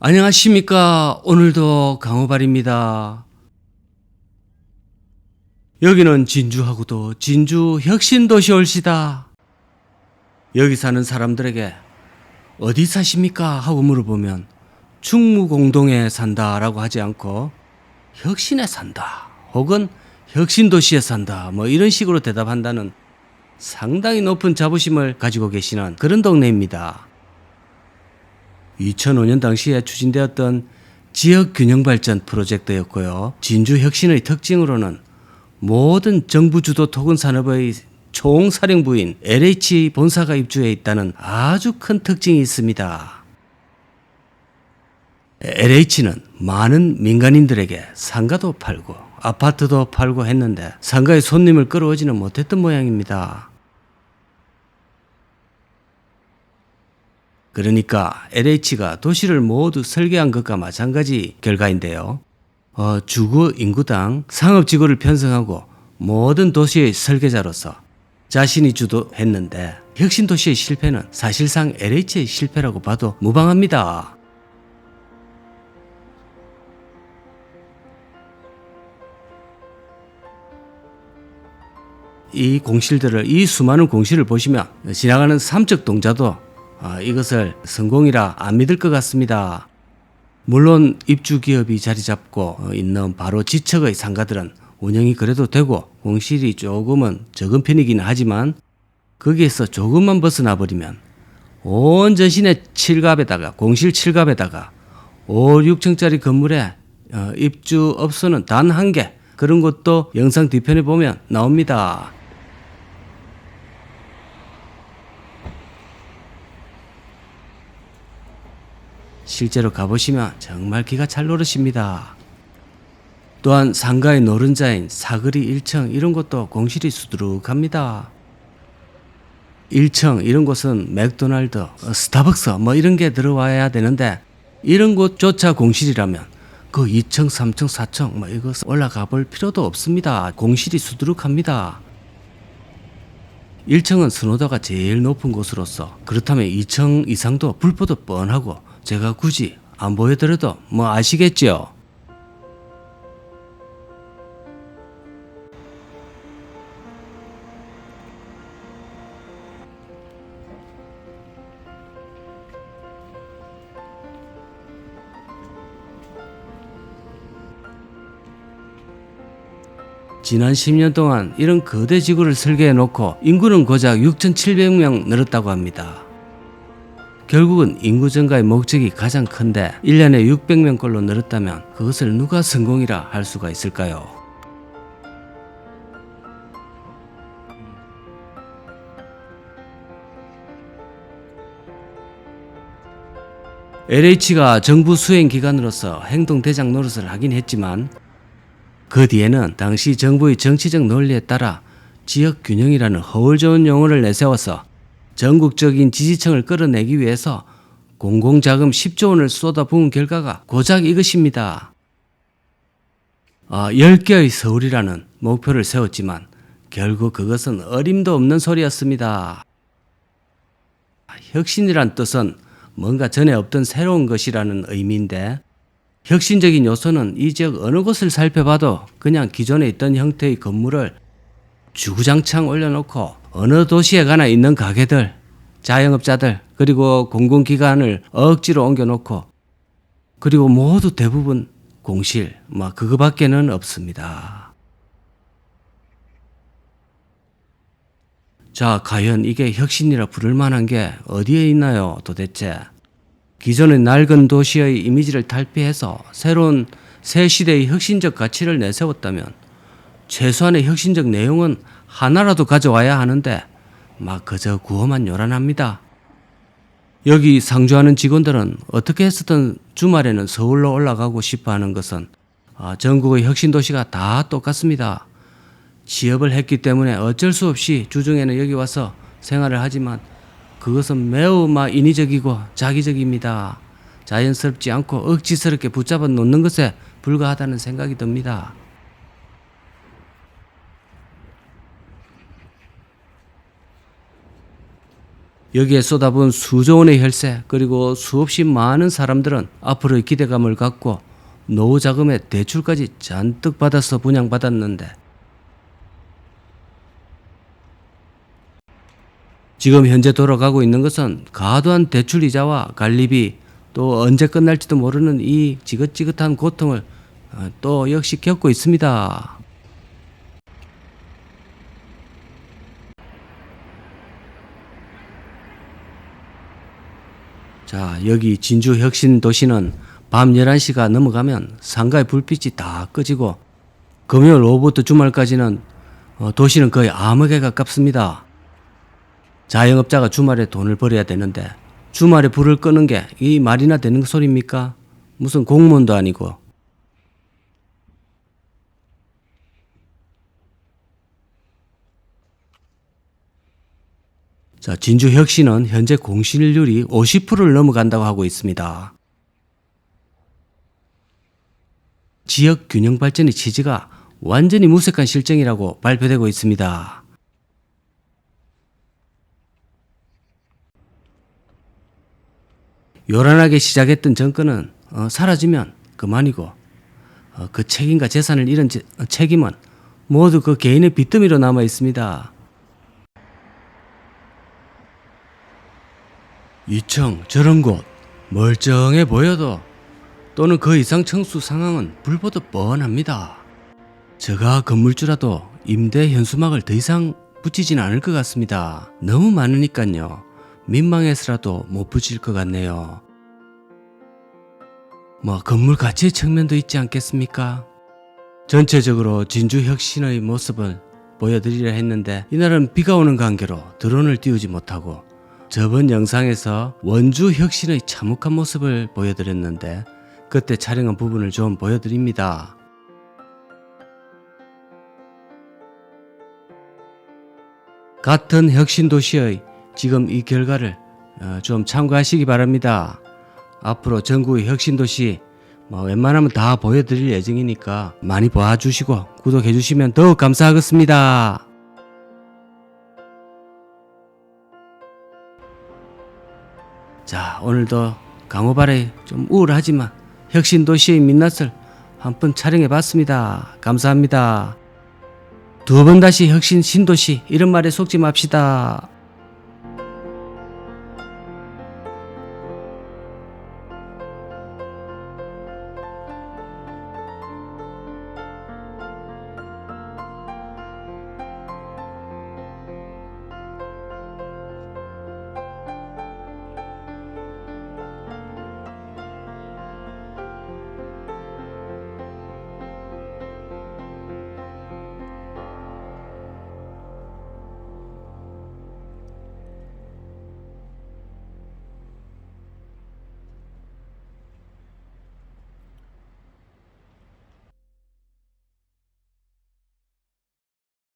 안녕하십니까. 오늘도 강호발입니다. 여기는 진주하고도 진주 혁신도시 올시다. 여기 사는 사람들에게 어디 사십니까? 하고 물어보면 충무공동에 산다 라고 하지 않고 혁신에 산다. 혹은 혁신도시에 산다. 뭐 이런 식으로 대답한다는 상당히 높은 자부심을 가지고 계시는 그런 동네입니다. 2005년 당시에 추진되었던 지역 균형 발전 프로젝트였고요. 진주 혁신의 특징으로는 모든 정부 주도 토군 산업의 총사령부인 LH 본사가 입주해 있다는 아주 큰 특징이 있습니다. LH는 많은 민간인들에게 상가도 팔고 아파트도 팔고 했는데 상가에 손님을 끌어오지는 못했던 모양입니다. 그러니까 LH가 도시를 모두 설계한 것과 마찬가지 결과인데요. 어, 주거 인구당 상업 지구를 편성하고 모든 도시의 설계자로서 자신이 주도했는데 혁신 도시의 실패는 사실상 LH의 실패라고 봐도 무방합니다. 이 공실들을 이 수많은 공실을 보시면 지나가는 삼척 동자도 아, 이것을 성공이라 안 믿을 것 같습니다. 물론 입주 기업이 자리 잡고 어, 있는 바로 지척의 상가들은 운영이 그래도 되고 공실이 조금은 적은 편이긴 하지만 거기에서 조금만 벗어나 버리면 온 전신의 칠갑에다가 공실 칠갑에다가 5, 6층짜리 건물에 어, 입주업소는 단 한 개 그런 것도 영상 뒤편에 보면 나옵니다. 실제로 가보시면 정말 기가 찰 노릇입니다. 또한 상가의 노른자인 사거리 1층 이런 것도 공실이 수두룩합니다. 1층 이런 곳은 맥도날드, 어, 스타벅스 뭐 이런 게 들어와야 되는데 이런 곳조차 공실이라면 그 2층, 3층, 4층 뭐 이것 올라가 볼 필요도 없습니다. 공실이 수두룩합니다. 1층은 선호도가 제일 높은 곳으로서 그렇다면 2층 이상도 불보도 뻔하고 제가 굳이 안 보여드려도 뭐 아시겠죠? 지난 10년 동안 이런 거대 지구를 설계해 놓고 인구는 고작 6,700명 늘었다고 합니다. 결국은 인구 증가의 목적이 가장 큰데 1년에 600명꼴로 늘었다면 그것을 누가 성공이라 할 수가 있을까요? LH가 정부 수행 기관으로서 행동 대장 노릇을 하긴 했지만 그 뒤에는 당시 정부의 정치적 논리에 따라 지역 균형이라는 허울 좋은 용어를 내세워서 전국적인 지지층을 끌어내기 위해서 공공자금 10조 원을 쏟아부은 결과가 고작 이것입니다. 아, 10개의 서울이라는 목표를 세웠지만 결국 그것은 어림도 없는 소리였습니다. 혁신이란 뜻은 뭔가 전에 없던 새로운 것이라는 의미인데 혁신적인 요소는 이 지역 어느 곳을 살펴봐도 그냥 기존에 있던 형태의 건물을 주구장창 올려놓고 어느 도시에 가나 있는 가게들, 자영업자들, 그리고 공공기관을 억지로 옮겨놓고 그리고 모두 대부분 공실, 뭐 그거밖에는 없습니다. 자, 과연 이게 혁신이라 부를 만한 게 어디에 있나요, 도대체? 기존의 낡은 도시의 이미지를 탈피해서 새로운 새 시대의 혁신적 가치를 내세웠다면 최소한의 혁신적 내용은 하나라도 가져와야 하는데 막 그저 구호만 요란합니다. 여기 상주하는 직원들은 어떻게 했었든 주말에는 서울로 올라가고 싶어 하는 것은 아, 전국의 혁신 도시가 다 똑같습니다. 취업을 했기 때문에 어쩔 수 없이 주중에는 여기 와서 생활을 하지만 그것은 매우 막 인위적이고 자기적입니다. 자연스럽지 않고 억지스럽게 붙잡아 놓는 것에 불과하다는 생각이 듭니다. 여기에 쏟아부은 수조 원의 혈세 그리고 수없이 많은 사람들은 앞으로의 기대감을 갖고 노후 자금의 대출까지 잔뜩 받아서 분양받았는데 지금 현재 돌아가고 있는 것은 과도한 대출 이자와 관리비 또 언제 끝날지도 모르는 이 지긋지긋한 고통을 어, 또 역시 겪고 있습니다. 자, 여기 진주 혁신 도시는 밤 11시가 넘어가면 상가의 불빛이 다 꺼지고 금요일 오후부터 주말까지는 어, 도시는 거의 암흑에 가깝습니다. 자영업자가 주말에 돈을 벌어야 되는데 주말에 불을 끄는 게 이 말이나 되는 소리입니까? 무슨 공무원도 아니고 자, 진주 혁신은 현재 공실률이 50%를 넘어간다고 하고 있습니다. 지역 균형 발전의 취지가 완전히 무색한 실정이라고 발표되고 있습니다. 요란하게 시작했던 정권은 어, 사라지면 그만이고 어, 그 책임과 재산을 잃은 제- 어, 책임은 모두 그 개인의 빚더미로 남아 있습니다. 이청 저런 곳 멀쩡해 보여도 또는 그 이상 청수 상황은 불보듯 뻔합니다. 제가 건물주라도 임대 현수막을 더 이상 붙이진 않을 것 같습니다. 너무 많으니까요. 민망해서라도 못 붙일 것 같네요. 뭐 건물 가치의 측면도 있지 않겠습니까? 전체적으로 진주 혁신의 모습을 보여드리려 했는데 이날은 비가 오는 관계로 드론을 띄우지 못하고 저번 영상에서 원주 혁신의 참혹한 모습을 보여드렸는데 그때 촬영한 부분을 좀 보여드립니다. 같은 혁신 도시의 지금 이 결과를 어, 좀 참고하시기 바랍니다. 앞으로 전국의 혁신 도시 뭐 웬만하면 다 보여드릴 예정이니까 많이 봐주시고 구독해 주시면 더욱 감사하겠습니다. 자 오늘도 강호발의 좀 우울하지만 혁신 도시의 민낯을 한 번 촬영해 봤습니다. 감사합니다. 두 번 다시 혁신 신도시 이런 말에 속지 맙시다.